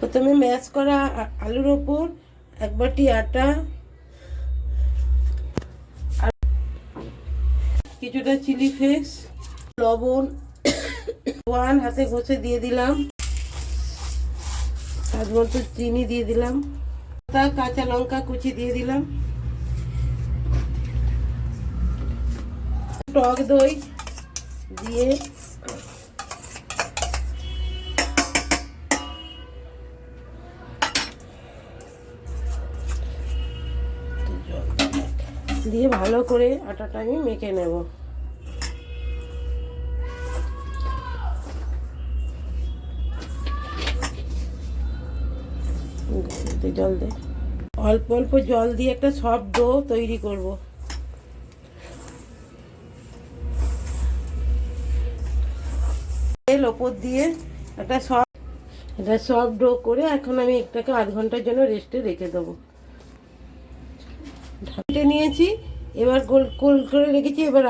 প্রথমে ম্যাশ করা আলুর ওপর, এক বাটি আটা কিছুটা চিলি ফ্লেক্স, লবণ, ওয়ান হাতে ঘষে দিয়ে দিলাম। স্বাদ মতো চিনি দিয়ে দিলাম। তা কাঁচা লঙ্কা কুচি দিয়ে দিলাম। টক দই দিয়ে দিয়ে ভালো করে আটাটা আমি মেখে নেব। জল দে। অল্প অল্প জল দিয়ে একটা সফট ডো তৈরি করব। তেল ওপর দিয়ে একটা সফট এটা সফট ডো করে এখন আমি এটাকে আধ ঘণ্টার জন্য রেস্টে রেখে দেবো। ঢাকতে নিয়েছি, এবার গোল গোল করে রেখেছি, এবার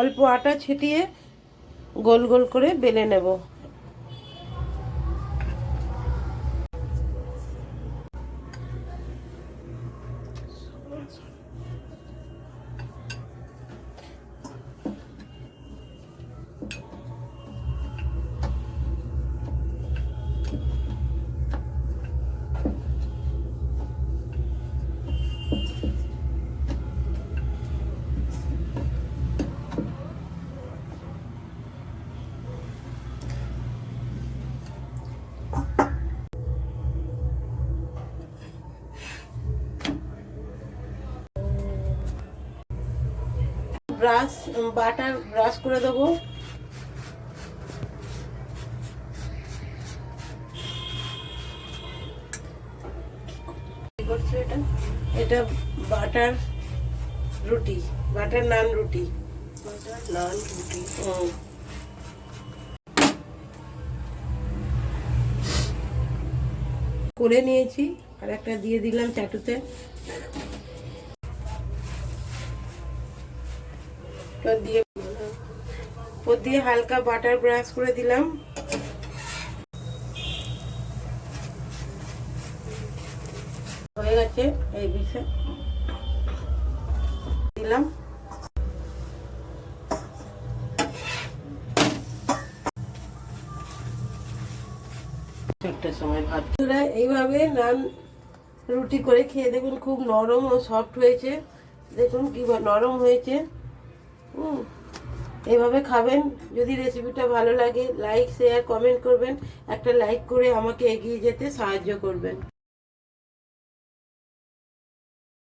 অল্প আটা ছিটিয়ে গোল গোল করে বেলে নেব। ব্রাশ বাটার ব্রাশ করে দেবো। এটা? এটা বাটার রুটি বাটার নান রুটি। নান রুটি। হুম। করে নিয়েছি আর একটা দিয়ে দিলাম চাটুতে। তো দিয়ে হালকা বাটার ব্রাশ করে দিলাম। হয়ে গেছে এই বিষয় দিলাম। একটা এইভাবে নান রুটি করে খেয়ে দেখুন খুব নরম ও সফট হয়েছে। দেখুন কি নরম হয়েছে। এইভাবে খাবেন। যদি রেসিপিটা ভালো লাগে লাইক শেয়ার কমেন্ট করবেন। একটা লাইক করে আমাকে এগিয়ে যেতে সাহায্য করবেন।